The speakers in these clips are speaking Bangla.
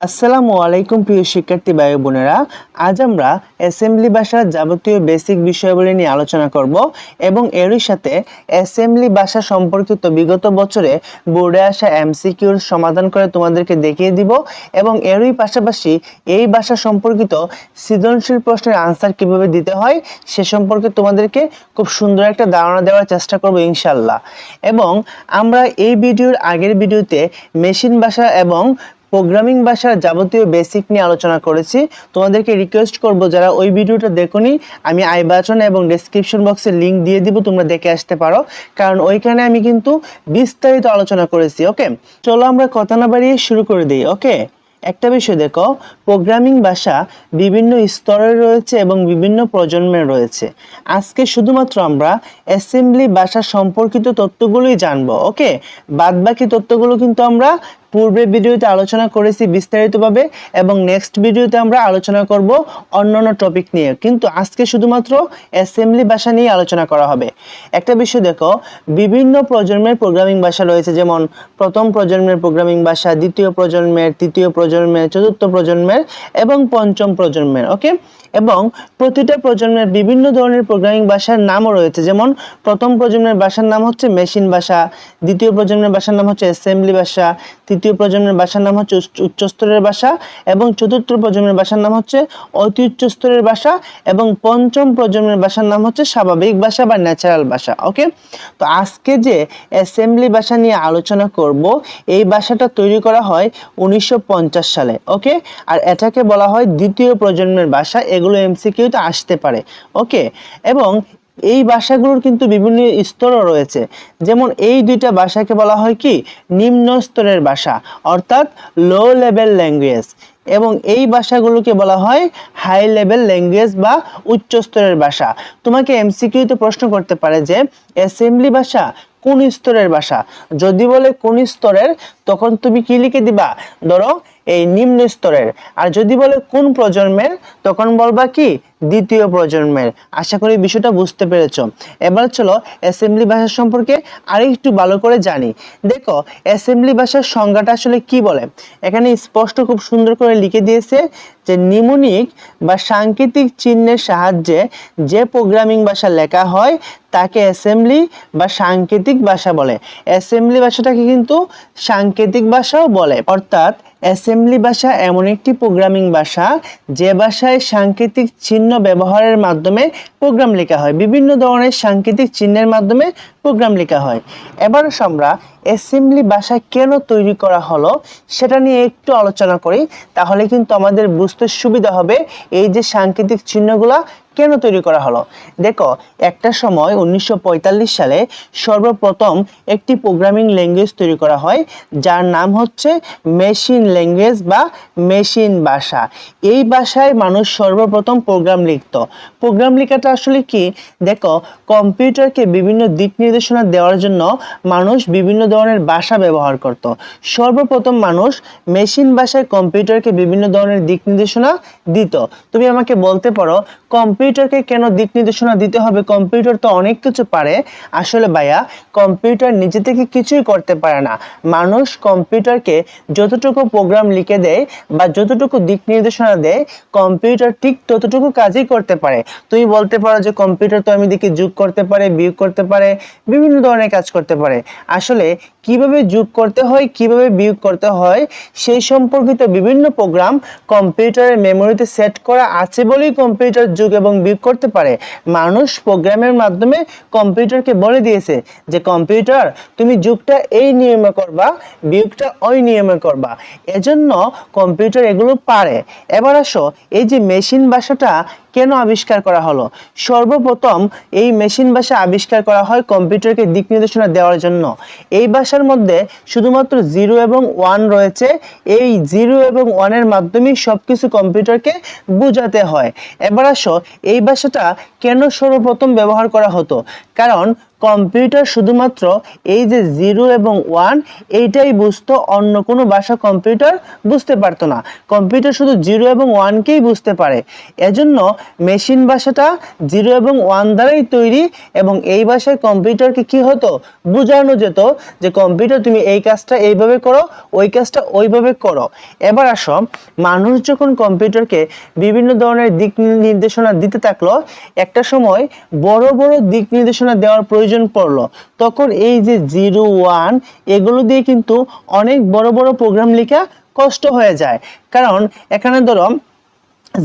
আসসালামু আলাইকুম, প্রিয় শিক্ষার্থী ভাই বোনেরা। আজ আমরা অ্যাসেম্বলি ভাষার যাবতীয় বেসিক বিষয়গুলি নিয়ে আলোচনা করব এবং এরই সাথে অ্যাসেম্বলি ভাষা সম্পর্কিত বিগত বছরে বোর্ডে আসা এমসিকিউর সমাধান করে তোমাদেরকে দেখিয়ে দিব এবং এরই পাশাপাশি এই ভাষা সম্পর্কিত সৃজনশীল প্রশ্নের আনসার কীভাবে দিতে হয় সে সম্পর্কে তোমাদেরকে খুব সুন্দর একটা ধারণা দেওয়ার চেষ্টা করব ইনশাল্লাহ এবং আমরা এই ভিডিওর আগের ভিডিওতে মেশিন ভাষা এবং প্রোগ্রামিং ভাষার যাবতীয় বেসিক নিয়ে আলোচনা করেছি। তোমাদেরকে রিকোয়েস্ট করব যারা ওই ভিডিওটা দেখোনি, আমি আই বাটন এবং ডেসক্রিপশন বক্সে লিঙ্ক দিয়ে দিব, তোমরা দেখে আসতে পারো। কারণ ওইখানে আমি কিন্তু বিস্তারিত আলোচনা করেছি ওকে চলো আমরা কথা না বাড়িয়ে শুরু করে দিই ওকে একটা বিষয় দেখো প্রোগ্রামিং ভাষা বিভিন্ন স্তরে রয়েছে এবং বিভিন্ন প্রজন্মের রয়েছে। আজকে শুধুমাত্র আমরা অ্যাসেম্বলি ভাষা সম্পর্কিত তথ্যগুলোই জানব ওকে বাদবাকি তথ্যগুলো কিন্তু আমরা পূর্বের ভিডিওতে আলোচনা করেছি বিস্তারিতভাবে এবং নেক্সট ভিডিওতে আমরা আলোচনা করব অন্যান্য টপিক নিয়ে। কিন্তু আজকে শুধুমাত্র অ্যাসেম্বলি ভাষা নিয়ে আলোচনা করা হবে। একটা বিষয় দেখো, বিভিন্ন প্রজন্মের প্রোগ্রামিং ভাষা রয়েছে, যেমন প্রথম প্রজন্মের প্রোগ্রামিং ভাষা, দ্বিতীয় প্রজন্মের, তৃতীয় প্রজন্মের চতুর্থ প্রজন্মের এবং পঞ্চম প্রজন্মের ওকে এবং প্রতিটা প্রজন্মের বিভিন্ন ধরনের প্রোগ্রামিং ভাষার নামও রয়েছে। যেমন প্রথম প্রজন্মের ভাষার নাম হচ্ছে মেশিন ভাষা, দ্বিতীয় প্রজন্মের ভাষার নাম হচ্ছে অ্যাসেম্বলি ভাষা, তৃতীয় প্রজন্মের ভাষার নাম হচ্ছে উচ্চ- উচ্চ স্তরের ভাষা এবং চতুর্থ প্রজন্মের ভাষার নাম হচ্ছে অতি উচ্চ স্তরের ভাষা এবং পঞ্চম প্রজন্মের ভাষার নাম হচ্ছে স্বাভাবিক ভাষা বা ন্যাচারাল ভাষা ওকে তো আজকে যে অ্যাসেম্বলি ভাষা নিয়ে আলোচনা করব, এই ভাষাটা তৈরি করা হয় উনিশশো পঞ্চাশ সালে ওকে আর এটাকে বলা হয় দ্বিতীয় প্রজন্মের ভাষা এগুলো এমসিকিউতে আসতে পারে ওকে এবং এই ভাষাগুলোর কিন্তু বিভিন্ন স্তরও রয়েছে। যেমন এই দুইটা ভাষাকে বলা হয় কি? নিম্ন স্তরের ভাষা অর্থাৎ লো লেভেল ল্যাঙ্গুয়েজ এবং এই ভাষাগুলোকে বলা হয় হাই লেভেল ল্যাঙ্গুয়েজ বা উচ্চ স্তরের ভাষা তোমাকে এমসিকিউতে প্রশ্ন করতে পারে যে অ্যাসেম্বলি ভাষা কোন স্তরের ভাষা যদি বলে কোন স্তরের তখন তুমি কি লিখে দিবা? ধরো, এই নিম্ন স্তরের। আর যদি বলে কোন প্রজন্মের, তখন বলবা কি? দ্বিতীয় প্রজন্মের। আশা করি বিষয়টা বুঝতে পেরেছ। এবার চলো অ্যাসেম্বলি ভাষা সম্পর্কে আরেকটু ভালো করে জানি। দেখো অ্যাসেম্বলি ভাষার সংজ্ঞাটা আসলে কি বলে? এখানে স্পষ্ট খুব সুন্দর করে লিখে দিয়েছে যে নিমোনিক বা সাংকেতিক চিহ্নের সাহায্যে যে প্রোগ্রামিং ভাষা লেখা হয়, তাকে অ্যাসেম্বলি বা সাংকেতিক ভাষা বলে। অ্যাসেম্বলি ভাষাটাকে কিন্তু সাংকেতিক ভাষাও বলে। অর্থাৎ অ্যাসেম্বলি ভাষা এমন একটি প্রোগ্রামিং ভাষা যে ভাষায় সাংকেতিক চিহ্ন ব্যবহারের মাধ্যমে প্রোগ্রাম লেখা হয়। বিভিন্ন ধরনের সাংকেতিক চিহ্নের মাধ্যমে প্রোগ্রাম লেখা হয়। এবার আমরা অ্যাসেম্বলি ভাষা কেন তৈরি করা হলো সেটা নিয়ে একটু আলোচনা করি। তাহলে কিন্তু আমাদের বুঝতে সুবিধা হবে এই যে সাংকেতিক চিহ্নগুলা কেন তৈরি করা হলো? দেখো, একটা সময় উনিশশো পঁয়তাল্লিশ সালে সর্বপ্রথম একটি প্রোগ্রামিং ল্যাঙ্গুয়েজ তৈরি করা হয়, যার নাম হচ্ছে মেশিন ল্যাঙ্গুয়েজ বা মেশিন ভাষা। এই ভাষায় মানুষ সর্বপ্রথম প্রোগ্রাম লিখত। প্রোগ্রাম লেখাটা আসলে কি? দেখো, কম্পিউটারকে বিভিন্ন দিক নির্দেশনা দেওয়ার জন্য মানুষ বিভিন্ন ধরনের ভাষা ব্যবহার করত। সর্বপ্রথম মানুষ মেশিন ভাষায় কম্পিউটারকে বিভিন্ন ধরনের দিক নির্দেশনা দিত। তুমি আমাকে বলতে পারো কম্পিউটারকে কেন দিক নির্দেশনা দিতে হবে? কম্পিউটার তো অনেক কিছু পারে। আসলে ভাইয়া কম্পিউটার নিজে থেকে কিছুই করতে পারে না। মানুষ কম্পিউটারকে যতটুকু প্রোগ্রাম লিখে দেয় বা যতটুকু দিক নির্দেশনা দেয় কম্পিউটার ঠিক ততটুকু কাজই করতে পারে। তুমি বলতে পারো যে কম্পিউটার তো আমি দেখি যোগ করতে পারে, বিয়োগ করতে পারে, বিভিন্ন ধরনের কাজ করতে পারে। আসলে কীভাবে যোগ করতে হয়, কীভাবে বিয়োগ করতে হয়, সেই সম্পর্কিত বিভিন্ন প্রোগ্রাম কম্পিউটারের মেমোরিতে সেট করা আছে বলেই কম্পিউটার যোগ এবং বিয়োগ করতে পারে। মানুষ প্রোগ্রামের মাধ্যমে কম্পিউটারকে বলে দিয়েছে যে, কম্পিউটার, তুমি যুগটা এই নিয়মে করবা, বিয়োগটা ওই নিয়মে করবা। এজন্য কম্পিউটার এগুলো পারে। এবার আসো, এই যে মেশিন ভাষাটা কেন আবিষ্কার করা হলো? সর্বপ্রথম এই মেশিন ভাষা আবিষ্কার করা হয় কম্পিউটারকে দিক নির্দেশনা দেওয়ার জন্য। এই ভাষার মধ্যে শুধুমাত্র জিরো এবং ওয়ান রয়েছে। এই জিরো এবং ওয়ানের মাধ্যমেই সবকিছু কম্পিউটারকে বোঝাতে হয়। এবার আসো, এই ভাষাটা কেন সর্বপ্রথম ব্যবহার করা হতো? কারণ কম্পিউটার শুধুমাত্র এই যে জিরো এবং ওয়ান, এইটাই বুঝতো অন্য কোনো ভাষা কম্পিউটার বুঝতে পারতো না। কম্পিউটার শুধু জিরো এবং ওয়ানকেই বুঝতে পারে। এজন্য মেশিন ভাষাটা জিরো এবং ওয়ান দ্বারাই তৈরি এবং এই ভাষায় কম্পিউটারকে কি হতো? বোঝানো যেত যে কম্পিউটার তুমি এই কাজটা এইভাবে করো, ওই কাজটা ওইভাবে করো। এবার আসো, মানুষ যখন কম্পিউটারকে বিভিন্ন ধরনের দিক নির্দেশনা দিতে থাকল, একটা সময় বড় বড় দিক নির্দেশনা দেওয়ার প্রয়োজন পড়ল। তখন এই যে জিরো ওয়ান, এগুলো দিয়ে কিন্তু অনেক বড় বড় প্রোগ্রাম লেখা কষ্ট হয়ে যায়। কারণ এখানে ধরো,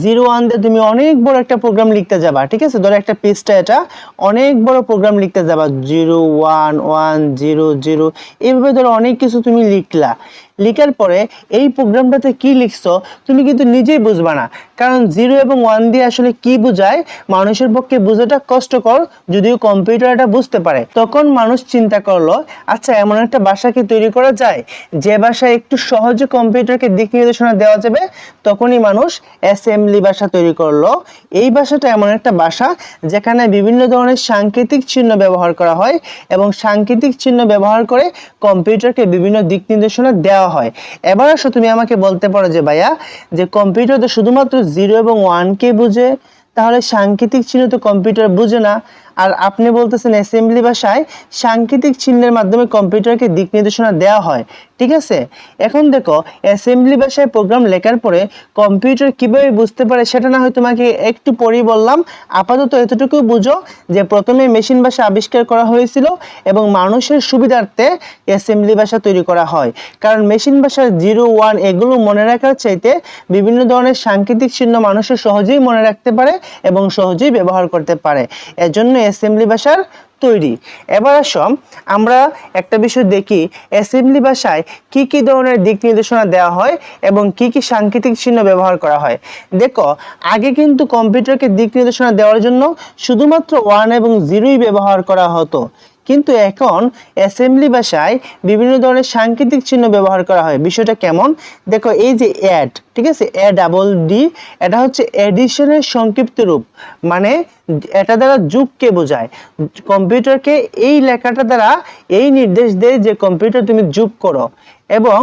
জিরো ওয়ান দিয়ে তুমি অনেক বড় একটা প্রোগ্রাম লিখতে যাবা, ঠিক আছে? ধরো একটা পেজটা এটা, অনেক বড় প্রোগ্রাম লিখতে যাবা, zero one one zero zero, এইভাবে ধরো অনেক কিছু তুমি লিখলা। লিখার পরে এই প্রোগ্রামটাতে কি লিখছো, তুমি কিন্তু নিজেই বুঝবা না। কারণ জিরো এবং ওয়ান দিয়ে আসলে কি বোঝায়, মানুষের পক্ষে বোঝাটা কষ্টকর, যদিও কম্পিউটার এটা বুঝতে পারে। তখন মানুষ চিন্তা করল আচ্ছা এমন একটা ভাষা কি তৈরি করা যায়? যে ভাষায় একটু সহজে কম্পিউটারকে দিক নির্দেশনা দেওয়া যাবে, তখনই মানুষ অ্যাসেম্বলি ভাষা তৈরি করল। এই ভাষাটা এমন একটা ভাষা যেখানে বিভিন্ন ধরনের সাংকেতিক চিহ্ন ব্যবহার করা হয় এবং সাংকেতিক চিহ্ন ব্যবহার করে কম্পিউটারকে বিভিন্ন দিক নির্দেশনা দেওয়া হয়। এবার আসো তুমি আমাকে বলতে পারো যে, ভাইয়া, যে কম্পিউটার তো শুধুমাত্র জিরো এবং ওয়ানকে বুঝে, তাহলে সাংকেতিক চিহ্ন তো কম্পিউটার বুঝে না। আর আপনি বলতেছেন অ্যাসেম্বলি ভাষায় সাংকেতিক চিহ্নের মাধ্যমে কম্পিউটারকে দিক নির্দেশনা দেওয়া হয়, ঠিক আছে? এখন দেখো অ্যাসেম্বলি ভাষায় প্রোগ্রাম লেখার পরে কম্পিউটার কীভাবে বুঝতে পারে সেটা না হয় তোমাকে একটু পরেই বললাম। আপাতত এতটুকু বুঝো যে প্রথমে মেশিন ভাষা আবিষ্কার করা হয়েছিল এবং মানুষের সুবিধার্থে অ্যাসেম্বলি ভাষা তৈরি করা হয়। কারণ মেশিন ভাষার জিরো ওয়ান এগুলো মনে রাখার চাইতে বিভিন্ন ধরনের সাংকেতিক চিহ্ন মানুষের সহজেই মনে রাখতে পারে এবং সহজেই ব্যবহার করতে পারে। এজন্য অ্যাসেম্বলি ভাষার তৈরি। এবার আসম আমরা একটা বিষয় দেখি অ্যাসেম্বলি ভাষায় কি কি ধরনের দিক নির্দেশনা দেওয়া হয় এবং কি কি সাংকেতিক চিহ্ন ব্যবহার করা হয়। দেখো, আগে কিন্তু কম্পিউটারকে দিক নির্দেশনা দেওয়ার জন্য শুধুমাত্র ওয়ান এবং জিরোই ব্যবহার করা হতো। কিন্তু এখন অ্যাসেম্বলি ভাষায় বিভিন্ন ধরনের সাংকেতিক চিহ্ন ব্যবহার করা হয়। বিষয়টা কেমন? দেখো, এই যে অ্যাড ঠিক আছে? এ ডাবল ডি এটা হচ্ছে এডিশনের সংক্ষিপ্ত রূপ। মানে এটা দ্বারা যুগকে বোঝায়। কম্পিউটারকে এই লেখাটা দ্বারা এই নির্দেশ দেয় যে কম্পিউটার তুমি যুগ করো। এবং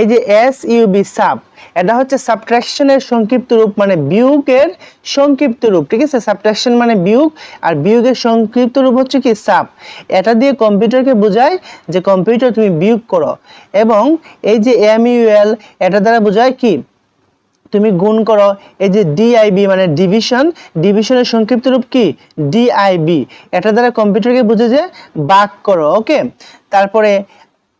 এই যে এস ইউবি সাব এটা হচ্ছে সাবট্রাকশনের সংক্ষিপ্ত রূপ মানে বিয়োগের সংক্ষিপ্ত রূপ, ঠিক আছে? সাবট্রাকশন মানে বিয়োগ, আর বিয়োগের সংক্ষিপ্ত রূপ হচ্ছে কি সাব এটা দিয়ে কম্পিউটারকে বোঝায় যে কম্পিউটার তুমি বিয়োগ করো, এবং এই যে এম ইউএল এটা দ্বারা বোঝায় কি? তুমি গুণ করো, এই যে ডিআইবি মানে ডিভিশন ডিভিশনের সংক্ষিপ্ত রূপ কি? ডিআইবি এটা দ্বারা কম্পিউটারকে বুঝে যে বাক করো ওকে তারপরে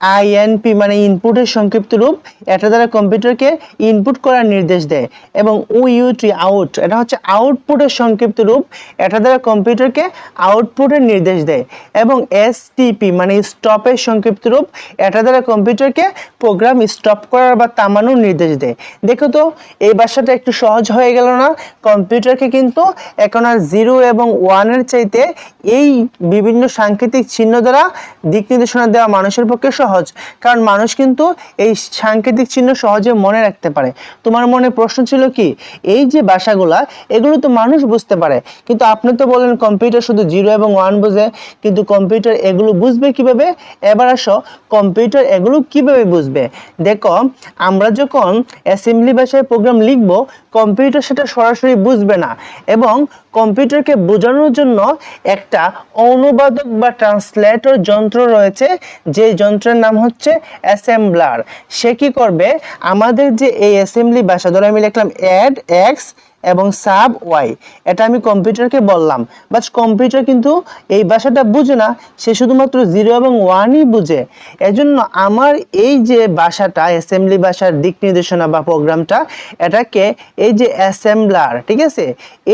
আইএনপি মানে ইনপুটের সংক্ষিপ্ত রূপ, এটা দ্বারা কম্পিউটারকে ইনপুট করার নির্দেশ দেয় এবং ইউটি আউট এটা হচ্ছে আউটপুটের সংক্ষিপ্ত রূপ, এটা দ্বারা কম্পিউটারকে আউটপুটের নির্দেশ দেয় এবং এসটিপি মানে স্টপের সংক্ষিপ্ত রূপ, এটা দ্বারা কম্পিউটারকে প্রোগ্রাম স্টপ করার বা থামানোর নির্দেশ দেয়। দেখো তো, এই ভাষাটা একটু সহজ হয়ে গেল না? কম্পিউটারকে কিন্তু এখন আর জিরো এবং ওয়ানের চাইতে এই বিভিন্ন সাংকেতিক চিহ্ন দ্বারা দিক নির্দেশনা দেওয়া মানুষের পক্ষে সহজ, কারণ মানুষ কিন্তু এই সাংকেতিক চিহ্ন সহজে মনে রাখতে পারে। তোমার মনে প্রশ্ন ছিল কি? এই যে ভাষাগুলা এগুলো তো মানুষ বুঝতে পারে। কিন্তু আপনি তো বলেন কম্পিউটার শুধু জিরো এবং ওয়ান বোঝে, কিন্তু কম্পিউটার এগুলো বুঝবে কীভাবে? এবার আসো, কম্পিউটার এগুলো কীভাবে বুঝবে? দেখো, আমরা যখন অ্যাসেম্বলি ভাষায় প্রোগ্রাম লিখব, কম্পিউটার সেটা সরাসরি বুঝবে না এবং কম্পিউটারকে বোঝানোর জন্য একটা অনুবাদক বা ট্রান্সলেটর যন্ত্র রয়েছে, যে যন্ত্রের নাম হচ্ছে অ্যাসেম্বলার। সে কি করবে? আমাদের যে এই অ্যাসেম্বলি ভাষা, ধরো আমি লিখলাম অ্যাড এক্স এবং সাব ওয়াই। এটা আমি কম্পিউটারকে বললাম। বাট কম্পিউটার কিন্তু এই ভাষাটা বুঝে না। সে শুধুমাত্র জিরো এবং ওয়ানই বুঝে। এজন্য আমার এই যে ভাষাটা অ্যাসেম্বলি ভাষার দিক নির্দেশনা বা প্রোগ্রামটা, এটাকে এই যে অ্যাসেম্বলার ঠিক আছে?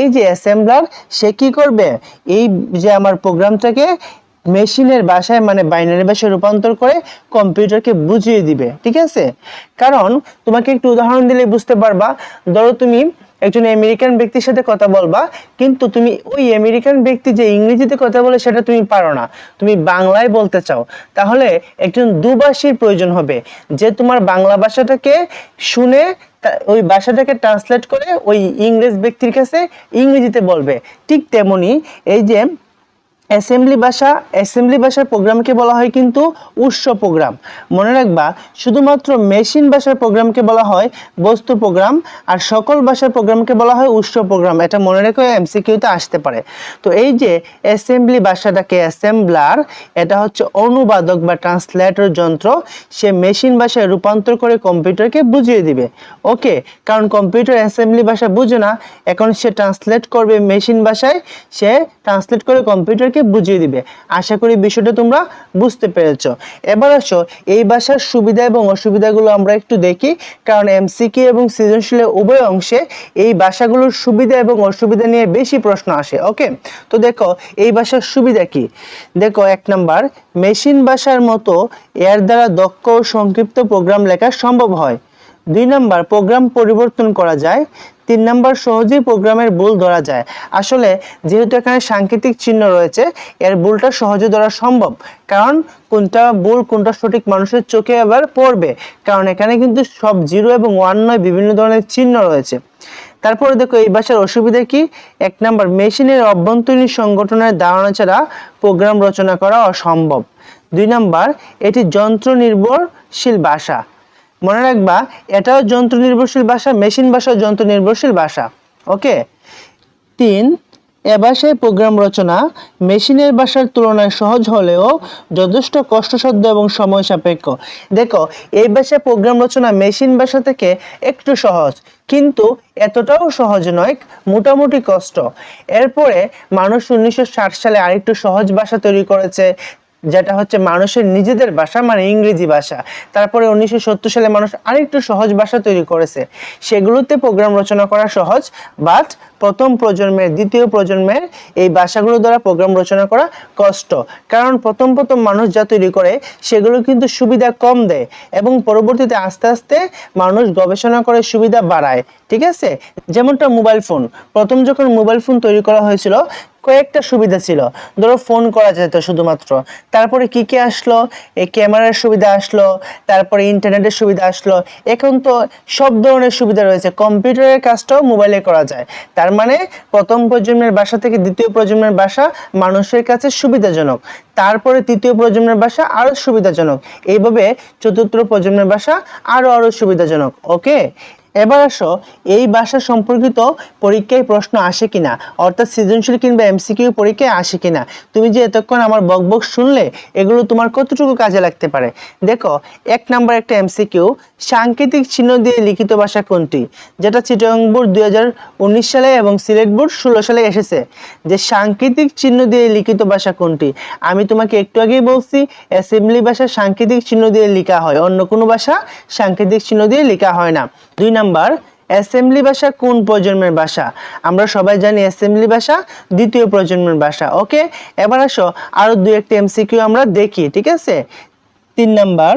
এই যে অ্যাসেম্বলার সে কি করবে? এই যে আমার প্রোগ্রামটাকে মেশিনের ভাষায় মানে বাইনারি ভাষায় রূপান্তর করে কম্পিউটারকে বুঝিয়ে দিবে, ঠিক আছে? কারণ, তোমাকে একটু উদাহরণ দিলে বুঝতে পারবা। ধরো তুমি একজন আমেরিকান ব্যক্তির সাথে কথা বলবা, কিন্তু তুমি ওই আমেরিকান ব্যক্তি যে ইংরেজিতে কথা বলে সেটা তুমি পারো না। তুমি বাংলায় বলতে চাও। তাহলে একজন দুভাষীর প্রয়োজন হবে। যে তোমার বাংলা ভাষাটাকে শুনে ওই ভাষাটাকে ট্রান্সলেট করে ওই ইংরেজ ব্যক্তির কাছে ইংরেজিতে বলবে। ঠিক তেমনি এই যে অ্যাসেম্বলি ভাষা, অ্যাসেম্বলি ভাষার প্রোগ্রামকে বলা হয় কিন্তু উৎস প্রোগ্রাম। মনে রাখবা, শুধুমাত্র মেশিন ভাষার প্রোগ্রামকে বলা হয় বস্তু প্রোগ্রাম, আর সকল ভাষার প্রোগ্রামকে বলা হয় উৎস প্রোগ্রাম। এটা মনে রেখে এমসিকিউতে আসতে পারে। তো এই যে অ্যাসেম্বলি ভাষাটাকে অ্যাসেম্বলার, এটা হচ্ছে অনুবাদক বা ট্রান্সলেটর যন্ত্র। সে মেশিন ভাষায় রূপান্তর করে কম্পিউটারকে বুঝিয়ে দিবে। ওকে, কারণ কম্পিউটার অ্যাসেম্বলি ভাষা বুঝে না। এখন সে ট্রান্সলেট করবে মেশিন ভাষায়, সে ট্রান্সলেট করে কম্পিউটারকে বুঝিয়ে দিবে। আশা করি বিষয়টা তোমরা বুঝতে পেরেছ। এবার আসো, এই ভাষার সুবিধা এবং অসুবিধাগুলো আমরা একটু দেখি। কারণ এমসিকিউ এবং সৃজনশীলের উভয় অংশে এই ভাষাগুলোর সুবিধা এবং অসুবিধা নিয়ে বেশি প্রশ্ন আসে, ওকে? তো দেখো, এই ভাষার সুবিধা কি? দেখো, এক নাম্বার, মেশিন ভাষার মতো এর দ্বারা দক্ষ ও সংক্ষিপ্ত প্রোগ্রাম লেখা সম্ভব হয়। দুই নাম্বার, প্রোগ্রাম পরিবর্তন করা যায়। তিন নাম্বার সহজেই প্রোগ্রামের ভুল ধরা যায়। আসলে যেহেতু এখানে সাংকেতিক চিহ্ন রয়েছে, এর ভুলটা সহজে ধরা সম্ভব। কারণ কোনটা ভুল, কোনটা সঠিক মানুষের চোখে আবার পড়বে। কারণ এখানে কিন্তু সব জিরো এবং ওয়ান নয় বিভিন্ন ধরনের চিহ্ন রয়েছে। তারপরে দেখো, এই ভাষার অসুবিধা কি? এক নাম্বার, মেশিনের অভ্যন্তরীণ সংগঠনের ধারণা ছাড়া প্রোগ্রাম রচনা করা অসম্ভব। দুই নাম্বার, এটি যন্ত্র নির্ভরশীল ভাষা। মনে রাখবা, এটাও যন্ত্র নির্ভরশীল ভাষা মেশিন ভাষাও যন্ত্র নির্ভরশীল ভাষা ওকে? তিন এ ভাষায় প্রোগ্রাম রচনা মেশিনের ভাষার তুলনায় সহজ হলেও যথেষ্ট কষ্টসাধ্য এবং সময় সাপেক্ষ। দেখো, এই ভাষায় প্রোগ্রাম রচনা মেশিন ভাষা থেকে একটু সহজ, কিন্তু এতটাও সহজ নয়, মোটামুটি কষ্ট। এরপরে মানুষ উনিশশো ষাট সালে আরেকটু সহজ ভাষা তৈরি করেছে যেটা হচ্ছে মানুষের নিজেদের ভাষা মানে ইংরেজি ভাষা। তারপরে উনিশশো সত্তর সালে মানুষ আরেকটু সহজ ভাষা তৈরি করেছে। সেগুলোতে প্রোগ্রাম রচনা করা সহজ বাট প্রথম প্রজন্মের, দ্বিতীয় প্রজন্মের এই ভাষাগুলো দ্বারা প্রোগ্রাম রচনা করা কষ্ট। কারণ প্রথম প্রথম মানুষ যা তৈরি করে, সেগুলো কিন্তু সুবিধা কম দেয় এবং পরবর্তীতে আস্তে আস্তে মানুষ গবেষণা করে সুবিধা বাড়ায়। ঠিক আছে? যেমনটা মোবাইল ফোন প্রথম যখন মোবাইল ফোন তৈরি করা হয়েছিল কয়েকটা সুবিধা ছিল। ধরো ফোন করা যেত শুধুমাত্র। তারপরে কি কি আসলো? এই ক্যামেরার সুবিধা আসলো, তারপরে ইন্টারনেটের সুবিধা আসলো। এখন তো সব ধরনের সুবিধা রয়েছে। কম্পিউটারের কাজটাও মোবাইলে করা যায়। তার মানে প্রথম প্রজন্মের বাসা থেকে দ্বিতীয় প্রজন্মের বাসা মানুষের কাছে সুবিধাজনক। তারপরে তৃতীয় প্রজন্মের বাসা আরও সুবিধাজনক। এইভাবে চতুর্থ প্রজন্মের বাসা আরও আরও সুবিধাজনক। ওকে এবার আসো, এই ভাষা সম্পর্কিত পরীক্ষায় প্রশ্ন আসে কিনা? অর্থাৎ সৃজনশীল কিংবা এমসিকিউ পরীক্ষায় আসে কিনা? তুমি যে এতক্ষণ আমার বকবক শুনলে, এগুলো তোমার কতটুকু কাজে লাগতে পারে? দেখো, এক নাম্বার একটা এমসিকিউ, সাংকেতিক চিহ্ন দিয়ে লিখিত ভাষা কোনটি? যেটা চিটং বোর্ড দুই সালে এবং সিলেট বোর্ড ষোলো সালে এসেছে। যে সাংকেতিক চিহ্ন দিয়ে লিখিত ভাষা কোনটি? আমি তোমাকে একটু আগেই বলছি, অ্যাসেম্বলি ভাষা সাংকেতিক চিহ্ন দিয়ে লেখা হয়, অন্য কোনো ভাষা সাংকেতিক চিহ্ন দিয়ে লেখা হয় না। দুই নাম্বার অ্যাসেম্বলি ভাষা কোন প্রজন্মের ভাষা? আমরা সবাই জানি অ্যাসেম্বলি ভাষা, দ্বিতীয় প্রজন্মের ভাষা ওকে এবার আসো আরও দু একটি এমসিকিউ আমরা দেখি, ঠিক আছে? তিন নাম্বার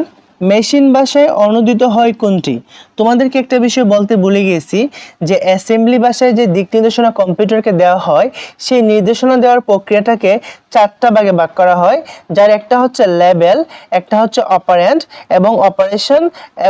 মেশিন ভাষায় অনুদিত হয় কোনটি? তোমাদেরকে একটা বিষয় বলতে ভুলে গিয়েছি যে অ্যাসেম্বলি ভাষায় যে দিক নির্দেশনা কম্পিউটারকে দেওয়া হয়, সেই নির্দেশনা দেওয়ার প্রক্রিয়াটাকে চারটা ভাগে ভাগ করা হয়, যার একটা হচ্ছে লেবেল একটা হচ্ছে অপারেন্ট এবং অপারেশন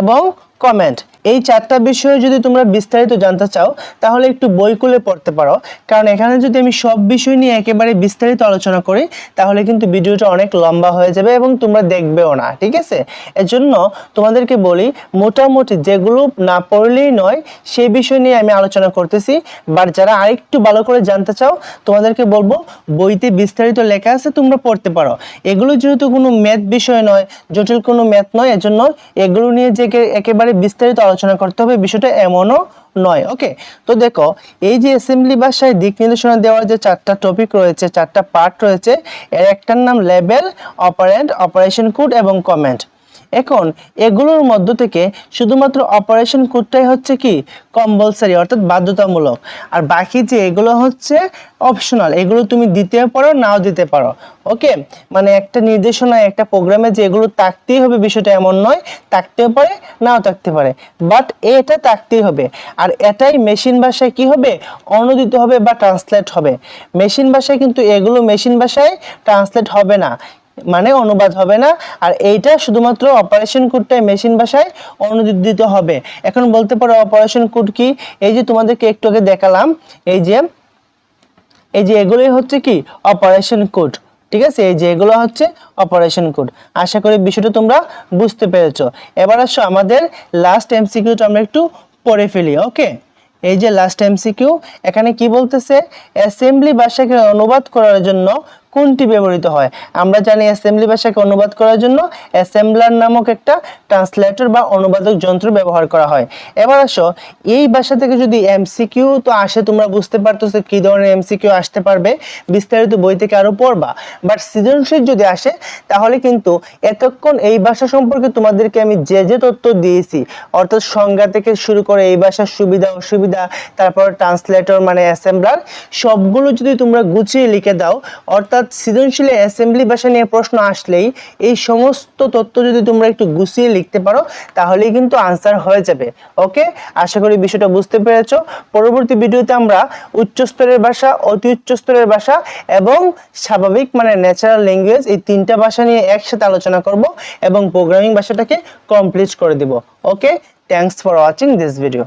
এবং কমেন্ট এই চারটা বিষয়ে যদি তোমরা বিস্তারিত জানতে চাও, তাহলে একটু বই খুলে পড়তে পারো। কারণ এখানে যদি আমি সব বিষয় নিয়ে একেবারে বিস্তারিত আলোচনা করি, তাহলে কিন্তু ভিডিওটা অনেক লম্বা হয়ে যাবে এবং তোমরা দেখবেও না, ঠিক আছে? এজন্য তোমাদেরকে বলি, মোটামুটি যেগুলো না পড়লেই নয় সেই বিষয় নিয়ে আমি আলোচনা করতেছি। বাট যারা আরেকটু ভালো করে জানতে চাও, তোমাদেরকে বলব, বইতে বিস্তারিত লেখা আছে, তোমরা পড়তে পারো। এগুলো যেহেতু কোনো ম্যাথ বিষয় নয়, জটিল কোনো ম্যাথ নয়, এজন্য এগুলো নিয়ে যে একেবারে বিস্তারিত আলোচনা করতে হবে, বিষয়টা এমনও নয় ওকে তো দেখো, এই যে অ্যাসেম্বলি ভাষায় দিক নির্দেশনা দেওয়ার যে চারটা টপিক রয়েছে, চারটা পার্ট রয়েছে, এর একটার নাম লেবেল অপারেন্ট অপারেশন কোড এবং কমেন্ট এখন এগুলোর মধ্য থেকে শুধুমাত্র অপারেশন কোডটাই হচ্ছে কি? কম্পালসারি অর্থাৎ বাধ্যতামূলক। আর বাকি যে এগুলো হচ্ছে অপশনাল এগুলো তুমি দিতে পারো, নাও দিতে পারো। ওকে মানে একটা নির্দেশনা একটা প্রোগ্রামে যে এগুলো থাকতেই হবে, বিষয়টা এমন নয় থাকতেও পারে, নাও থাকতে পারে। বাট এটা থাকতেই হবে। আর এটাই মেশিন ভাষায় কি হবে? অনুদিত হবে বা ট্রান্সলেট হবে। মেশিন ভাষায় কিন্তু এগুলো মেশিন ভাষায় ট্রান্সলেট হবে না। মানে অনুবাদ হবে না। আর এইটা শুধুমাত্র অপারেশন কোডটাই মেশিন ভাষায় অনুদিত হবে। এখন বলতে পারো অপারেশন কোড কি? এই যে তোমাদেরকে একটু আগে দেখালাম, এই যে এই যে এগুলোই হচ্ছে কি? অপারেশন কোড ঠিক আছে? এই যে এগুলো হচ্ছে অপারেশন কোড আশা করি বিষয়টা তোমরা বুঝতে পেরেছ। এবার আসো আমাদের লাস্ট এমসিকিউটা আমরা একটু পড়ে ফেলি ওকে এই যে লাস্ট এমসিকিউ এখানে কি বলতেছে? অ্যাসেম্বলি ভাষাকে অনুবাদ করার জন্য কোনটি ব্যবহৃত হয়? আমরা জানি অ্যাসেম্বলি ভাষাকে অনুবাদ করার জন্য অ্যাসেম্বলার নামক একটা ট্রান্সলেটর বা অনুবাদক যন্ত্র ব্যবহার করা হয়। এবার আসো, এই ভাষা থেকে যদি এমসিকিউ তো আসে, তোমরা বুঝতে পারতো যে কী ধরনের এমসিকিউ আসতে পারবে। বিস্তারিত বই থেকে আরও পড়বা। বাট সৃজনশীল যদি আসে, তাহলে কিন্তু এতক্ষণ এই ভাষা সম্পর্কে তোমাদেরকে আমি যে যে তথ্য দিয়েছি, অর্থাৎ সংজ্ঞা থেকে শুরু করে এই ভাষার সুবিধা, অসুবিধা, তারপর ট্রান্সলেটর মানে অ্যাসেম্বলার সবগুলো যদি তোমরা গুছিয়ে লিখে দাও অর্থাৎ সৃজনশীলে অ্যাসেম্বলি ভাষা নিয়ে প্রশ্ন আসলেই এই সমস্ত তথ্য যদি তোমরা একটু গুছিয়ে লিখতে পারো, তাহলেই কিন্তু আনসার হয়ে যাবে। ওকে আশা করি বিষয়টা বুঝতে পেরেছ। পরবর্তী ভিডিওতে আমরা উচ্চ স্তরের ভাষা, অতি উচ্চ স্তরের ভাষা এবং স্বাভাবিক মানে ন্যাচারাল ল্যাঙ্গুয়েজ এই তিনটা ভাষা নিয়ে একসাথে আলোচনা করব এবং প্রোগ্রামিং ভাষাটাকে কমপ্লিট করে দেব। Okay thanks for watching this video